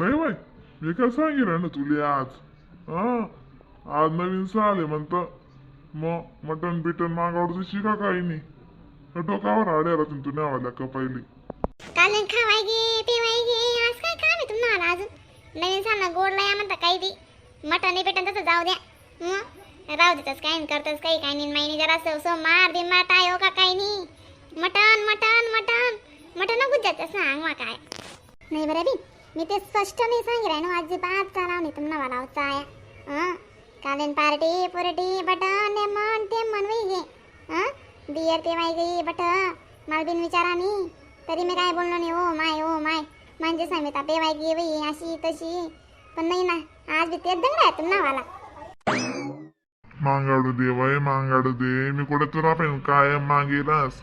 नाही बाई मी काय सांगितलं ना तुले आज? हा? आज नवीन साल आहे म्हणतं मग मटन बिटन मागावडचं शिका काही नाही डोकावर आड्या राहतील तू न्यावाल्या का पहिली? कालन खावाय गे पिवाय गे आज काय काम आहे तुम्हाला अजून? नवीन सांग गोड या म्हणता काही बी. मटन नाही पेटन तसं जाऊ द्या. हं? राहू देतच काही करतच काही काही नाही महिने जरा असं सो मार बिमार काय हो का काही नाही mutton mutton mutton mutton Gujarat सांग मा काय? नाही बरं बी. मी ते स्पष्ट नाही सांगितलं ना अजिबात चालाव नाही तुम्हाला मला चाया हां? कालीन पार्टी पुरटी बटन ने मन ते मन गे हां. बियर पेवाय गे बट मला बिन विचारानी तरी मी काय बोललो नाही ओ माय ओ माय. म्हणजे समिता पेवाय गे बाई अशी तशी. पण नाही ना आज बी तेच दंगडा आहे तुम्हाला वाला मांगाडू दे वय मांगाडू दे. मी कुठे तुला पण काय मागेलास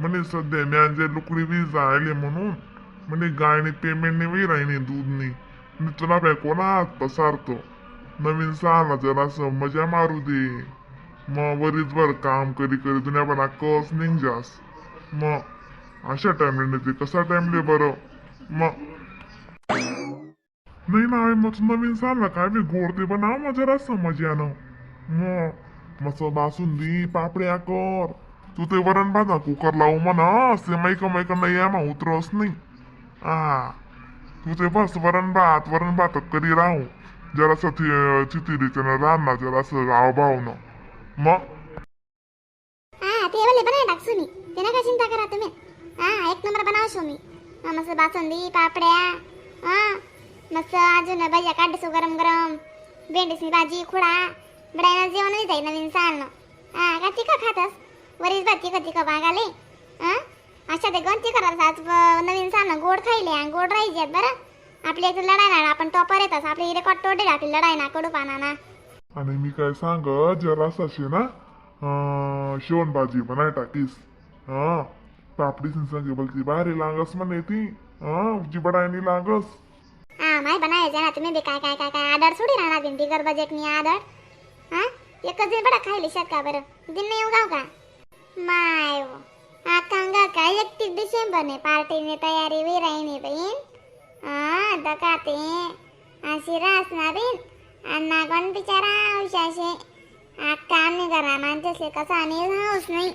म्हणे सध्या म्यांजे लुकडी बी जायले म्हणून. म्हणजे गायने पेमेंट नाही वही राहिनी दूधनी. मी तुला पण पसारतो? नवीन साला जरासं मजा मारू दे. मग वरीच काम करी करी दुनियाभरा पण कस निघजास? मग अशा टाइमले नाही कसा टाइमले बरं? मग नाही ना मग नवीन सांगला काय बी गोड ते बनव मग जरासं मजानं मग मस्त बासुंदी पापड्या कर. तू ते वरण भाजा कुकर लावू म्हणा असे मैक मैक नाही या मग उतरवस नाही. हा तू बस वरण भात वरण भात करी राहू? जरासं ति- चितिरीचं राह ना जरासं गाव भाव न मग हा ते वाले बनाय टाकसू मी ते नका चिंता करा तुम्ही. हा एक नंबर बनावशो मी हा, मस्त बासुंदी पापड्या हा मस्त अजून भज्या काढसो गरम गरम. भेंडीसनी भाजी खुडा. बडायला जेवण जाईल नवीन सालनं हा का तिखा खातस? वरीच भात तिखा तिखा मागाले अशा ते गण तिखा आज नवीन सालनं गोड खायले आणि गोड राहायचे बरं. आपल्या इथे लढाई ना आपण टॉपर येतस आपली रेकॉर्ड तोडेल आपली लढाई ना कडू पाना ना आणि मी काय सांग जरासं असे ना शेवण भाजी बनाय टाकीस. हा? पापडी संगे बोलती बाहेर लागस म्हणे ती. हा? जी बडायनी लागस. हा माय बनायचं ना तुम्ही काय काय काय काय आदर सोडी राहणार दिन बिगर बजेट मी आदर. हा? एकच दिन बडा खायली शेत का बरं. दिन नाही येऊ गाव का? माय एकतीस डिसेंबर ने पार्टीने तयारी विराईने बहीण हा दकाते अशी रासना बिन अण्णा कोण बिचारा औशाशे अक्का आम्ही घरा माणसाचे कसा आणि हाऊस नाही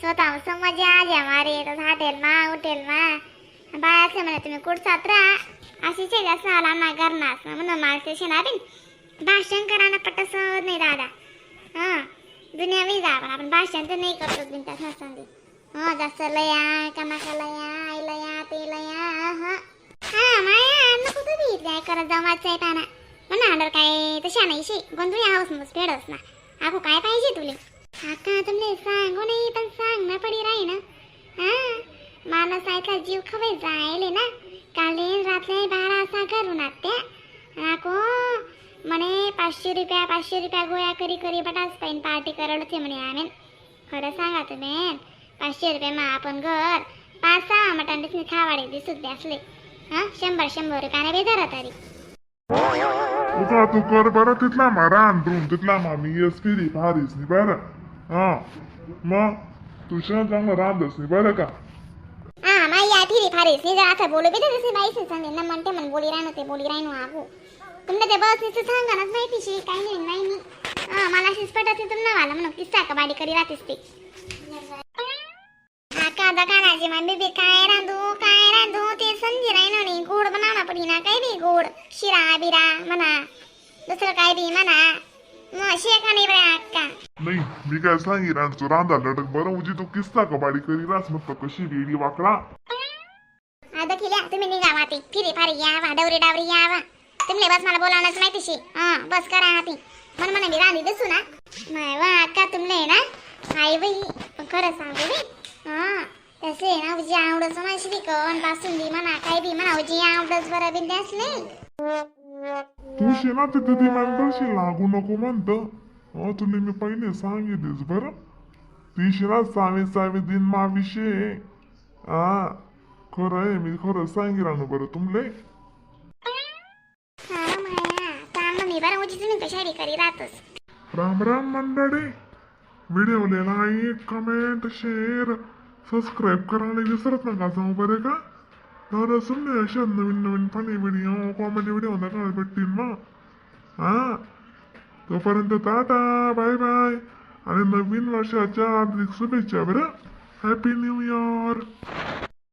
स्वतः समज आज मारे हॉटेल मा हॉटेल मा। बाय असं म्हणे तुम्ही कुठचात राहा। अशी शेजा साला ना करणार म्हणून माणसाशी ना बिन भाषण कराना पट्ट सहज नाही दादा हा दुनिया वी जा पण आपण भाषण तर नाही करतो बिन त्यात नसताना हो जास्त लया कामाका लया आई लया ते लया हा हा माया नको तुम्ही काय करत जाऊ वाचाय पाना म्हणा आडर काय तशा नाही शे गोंधळी हाऊस मग फेडच ना. आखो काय पाहिजे तुले? आता तुमले सांगू नाही पण सांग ना पडी राही ना हा? माणूस ऐका जीव खवाय जायले ना. काले रात्री बारा असा करून आत्या आको म्हणे पाचशे रुपया पाचशे रुपया गोळ्या करी करी बटाच पाहिन पार्टी करड म्हणे आम्ही. खरं सांगा तुम्ही. पाचशे रुपये मग आपण घर. पाच सहा मटण दिसणे खावाडे दिसत असले. हा? शंभर शंभर रुपयाने बेजार तरी. तुझा तू कर बरं तिथला मा रान रूम तिथला मा मी येस फिरी भारीस नि बरं. हा? मग? तू छान चांगलं रांधस नि बरं का? हा माई या फिरी फारी सी जरा आता बोलू बी तसे बाई से सांगे ना म्हणते म्हण बोली राहणं ते बोली राहणं आगो. तुमने ते बस नीचं सांगानच माहिती शी काही नाही नाही मी हा मला शिस पटत तुम ना वाला म्हणून किस्सा का बाडी करी राहतेस ते. दकानाची मम्मी बी काय रांधू काय रांधू? ते समजी राहिनो नाही गोड बनावना पडी ना काय बी गोड? शिरा बिरा म्हणा दुसरं काय बी म्हणा. मग शेका नाही बरं अक्का. नाही मी काय सांगी रान तू रांधा लटक बरं उजी तू किस्सा कबाडी करी रास मग कशी वेडी वाकडा. आता केल्या तुम्ही निघा वाटी. फिरी फारी यावा डवरी डावरी यावा तुम्ही बस मला बोलावणंच माहितीशी? हा बस करा हाती मन म्हणा मी राणी दिसू ना. नाही वा अक्का तुमले ना. आई बाई खरं सांगू हा तसे ना उजी आवडच म्हणा श्रीकण बासुंदी म्हणा काय बी म्हणा उजी आवडच बरं बिंदे असले. तू शेना तिथे ती लागू नको म्हणत. तुला मी पहिले सांगितलेच बरं. ती शेना सावे सावे दिन मा विषय हा खरं आहे मी खरं सांगी राहणं बरं तुमले माया काम मी बरं उजी तुम्ही कशारी करी राहतोस राम राम मंडळी व्हिडिओला लाईक कमेंट शेअर सबस्क्राईब करायला विसरत नका जाऊ बरे का? तर सुनले अशा नवीन नवीन फनी व्हिडिओ कॉमेडी व्हिडिओ दाखवायला भेटतील मग हा? तोपर्यंत टाटा बाय बाय आणि नवीन वर्षाच्या हार्दिक शुभेच्छा बरं? Happy new year